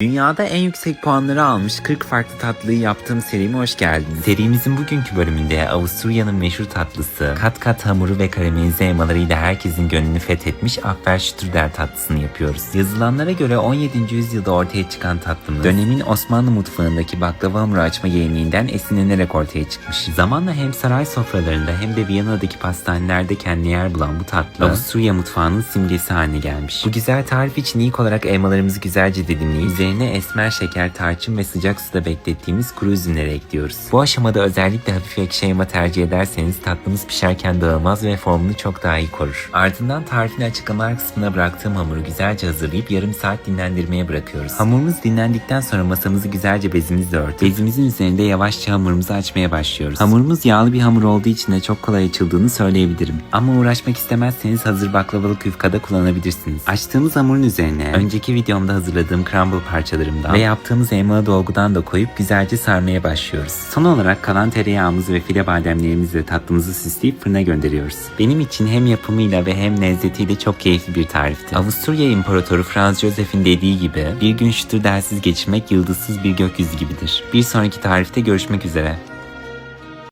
Dünyada en yüksek puanları almış 40 farklı tatlıyı yaptığım serime hoş geldiniz. Serimizin bugünkü bölümünde Avusturya'nın meşhur tatlısı, kat kat hamuru ve karamelize elmalarıyla herkesin gönlünü fethetmiş Apfelstrudel tatlısını yapıyoruz. Yazılanlara göre 17. yüzyılda ortaya çıkan tatlımız, dönemin Osmanlı mutfağındaki baklava hamuru açma geleneğinden esinlenerek ortaya çıkmış. Zamanla hem saray sofralarında hem de Viyana'daki pastanelerde kendine yer bulan bu tatlı, Avusturya mutfağının simgesi haline gelmiş. Bu güzel tarif için ilk olarak elmalarımızı güzelce dilimleyip üzerine esmer şeker, tarçın ve sıcak suda beklettiğimiz kuru üzümleri ekliyoruz. Bu aşamada özellikle hafif ekşi elma tercih ederseniz tatlımız pişerken dağılmaz ve formunu çok daha iyi korur. Ardından tarifini açıklamalar kısmına bıraktığım hamuru güzelce hazırlayıp yarım saat dinlendirmeye bırakıyoruz. Hamurumuz dinlendikten sonra masamızı güzelce bezimizle örtüp bezimizin üzerinde yavaşça hamurumuzu açmaya başlıyoruz. Hamurumuz yağlı bir hamur olduğu için de çok kolay açıldığını söyleyebilirim. Ama uğraşmak istemezseniz hazır baklavalık yufkada kullanabilirsiniz. Açtığımız hamurun üzerine önceki videomda hazırladığım crumble parçalarımdan ve yaptığımız elmalı dolgudan da koyup güzelce sarmaya başlıyoruz. Son olarak kalan tereyağımız ve file bademlerimizle tatlımızı süsleyip fırına gönderiyoruz. Benim için hem yapımıyla ve hem lezzetiyle çok keyifli bir tarifti. Avusturya İmparatoru Franz Josef'in dediği gibi bir gün şutur dersiz geçirmek yıldızsız bir gökyüzü gibidir. Bir sonraki tarifte görüşmek üzere.